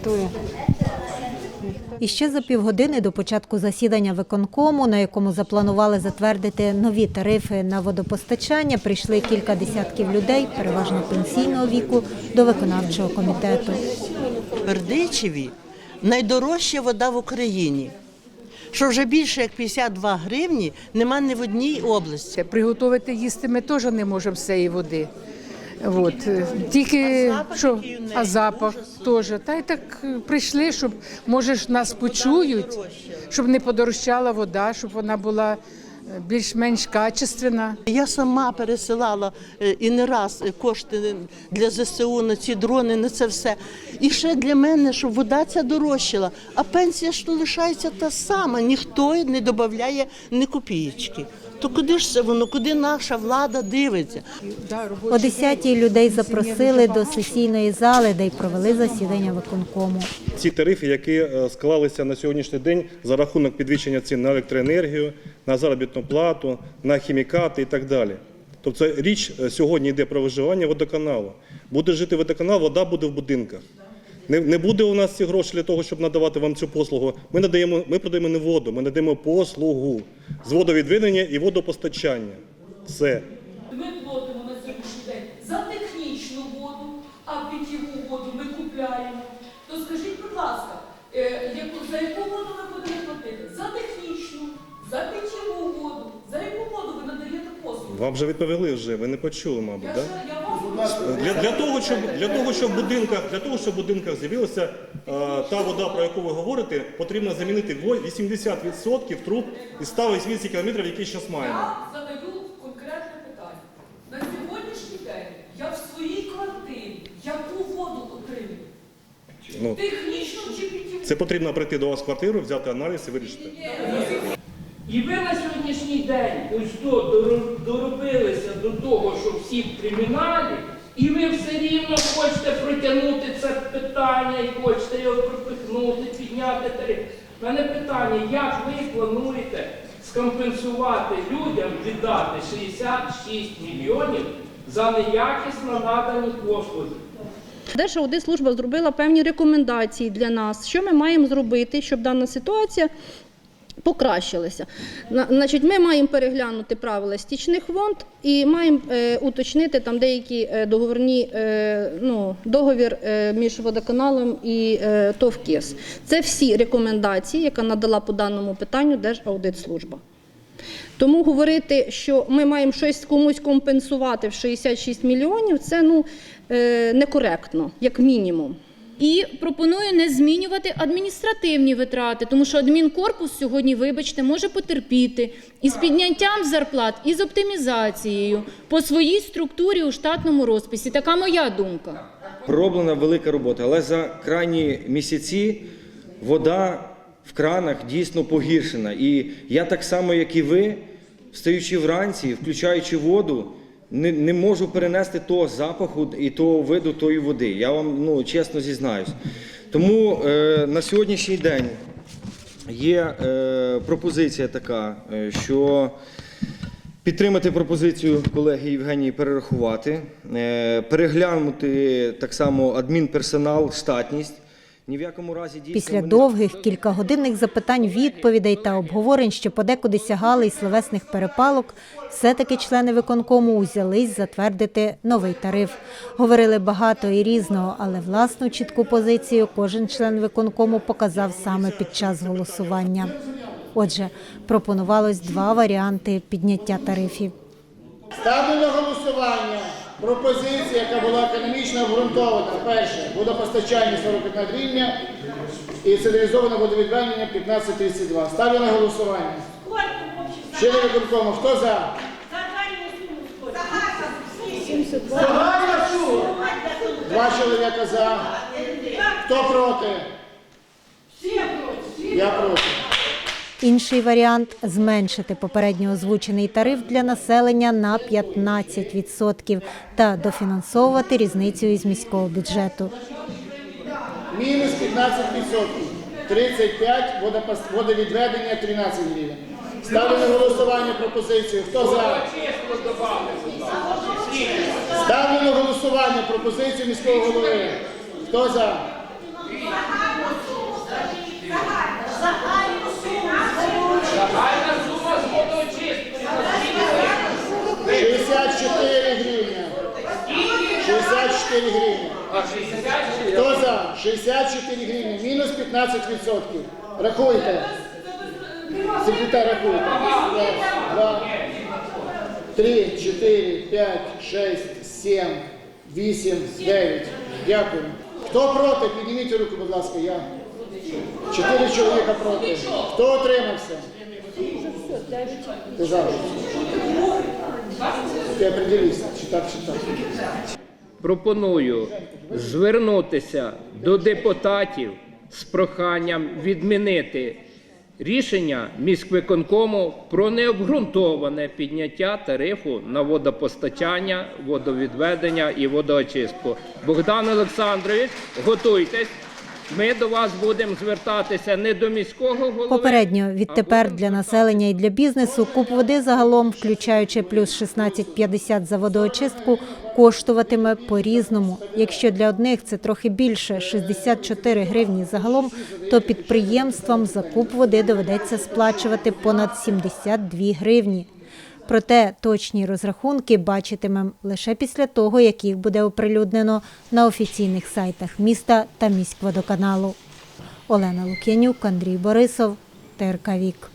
диктує. І ще за півгодини до початку засідання виконкому, на якому запланували затвердити нові тарифи на водопостачання, прийшли кілька десятків людей, переважно пенсійного віку, до виконавчого комітету. Бердичеві найдорожча вода в Україні. Що вже більше як 52 гривні нема ні в одній області. Приготувати їсти ми теж не можемо з цієї води. От. е, Тільки що, а запах теж. Та й так е, прийшли, щоб може нас почують, щоб не подорожчала вода, щоб вона була більш-менш качественна. Я сама пересилала е, і не раз е, кошти для ЗСУ на ці дрони, на це все. І ще для мене, щоб вода ця дорожчала, а пенсія ж лишається та сама, ніхто не додає ні копієчки. То куди ж це воно, куди наша влада дивиться? О робочий 10-й людей запросили до сесійної зали, де й провели засідання виконкому. ці тарифи, які е, склалися на сьогоднішній день за рахунок підвищення цін на електроенергію, на заробітну плату, на хімікати і так далі. Тобто річ е, сьогодні йде про виживання водоканалу. Буде жити водоканал, вода буде в будинках. Не, не буде у нас ці гроші для того, щоб надавати вам цю послугу. Ми надаємо, ми продаємо не воду, ми надаємо послугу з водовідведення і водопостачання. Все. Ми платимо на сьогоднішній день за технічну воду, а питьову воду ми купляємо. То скажіть, будь ласка, е, за яку воду ми будемо платити? За технічну, за питьову воду. За яку воду ви надаєте послугу? Вам вже відповіли вже, ви не почули, мабуть, Я, так? я вас Для, для того, щоб для того, щоб в будинках для того, щоб в будинках з'явилася е, та вода, про яку ви говорите, потрібно замінити во- 80% труб із 180 кілометрів, які зараз маємо. Я задаю конкретне питання. На сьогоднішній день я в своїй квартирі яку воду отримую? Ну Технічну чи питьову? це потрібно прийти до вас в квартиру, взяти аналіз і вирішити. І ви на сьогоднішній день ось то доробилися до того, що всі в криміналі, і ви все рівно хочете протягнути це питання і хочете його пропихнути, підняти тариф. У мене питання, як ви плануєте скомпенсувати людям віддати 66 мільйонів за неякісно надані послуги? Держаудитслужба зробила певні рекомендації для нас, що ми маємо зробити, щоб дана ситуація покращилася. На- Значить, ми маємо переглянути правила стічних вод і маємо е, уточнити там деякі е, договорні е, ну, договір е, між водоканалом і е, ТОВ КЕС. Це всі рекомендації, яка надала по даному питанню Держаудитслужба. Тому говорити, що ми маємо щось комусь компенсувати в 66 мільйонів, це ну, е, некоректно, як мінімум. І пропоную не змінювати адміністративні витрати, тому що адмінкорпус сьогодні, вибачте, може потерпіти із підняттям зарплат, і з оптимізацією по своїй структурі у штатному розписі. Така моя думка. Пророблена велика робота, але за крайні місяці вода в кранах дійсно погіршена. І я так само, як і ви, встаючи вранці, включаючи воду, не, не можу перенести того запаху і того виду тої води. Я вам ну, чесно зізнаюсь. Тому е, на сьогоднішній день є е, пропозиція така, е, що Підтримати пропозицію колеги Євгенії перерахувати, е, переглянути так само адмінперсонал, штатність. Ні в якому разі дійсно Після довгих кількагодинних запитань, відповідей та обговорень, що подекуди сягали й словесних перепалок, все-таки члени виконкому узялись затвердити новий тариф. Говорили багато і різного, але власну чітку позицію кожен член виконкому показав саме під час голосування. Отже, пропонувалось два варіанти підняття тарифів. Ставлю на голосування пропозицію, яка була економічно обґрунтована. Перше, водопостачання 41 гривня і централізоване водовідведення 1532. Ставлю на голосування. Члени виконкому, хто за? Загальна сума. Два чоловіка за. Хто проти? Я проти. Інший варіант зменшити попередньо озвучений тариф для населення на 15% та дофінансовувати різницю із міського бюджету. Мінус 15%. 35, водопос- водовідведення 13 гривень. Ставлю на голосування пропозицію. Хто за? Ставлю на голосування пропозицію міського голови. Хто за? А 60 Хто за? 64 гривні, мінус 15%. Рахуйте. Секретар рахуйте. Раз, два, три, чотири, п'ять, шесть, сім, вісім, дев'ять. Дякую. Хто проти? Підніміть руку, будь ласка, я. Чотири чоловіка проти. Хто отримався? Ти за. Ти определися, чи так, чи так. Пропоную звернутися до депутатів з проханням відмінити рішення міськвиконкому про необґрунтоване підняття тарифу на водопостачання, водовідведення і водоочистку. Богдан Олександрович, готуйтесь. Ми до вас будемо звертатися не до міського голови. Попередньо відтепер для населення і для бізнесу куб води загалом, включаючи плюс 16,50 за водоочистку, коштуватиме по-різному. Якщо для одних це трохи більше 64 гривні загалом, то підприємствам за куб води доведеться сплачувати понад 72 гривні. Проте точні розрахунки бачитимемо лише після того, як їх буде оприлюднено на офіційних сайтах міста та міськводоканалу. Олена Лук'янюк, Андрій Борисов, ТРК Вік.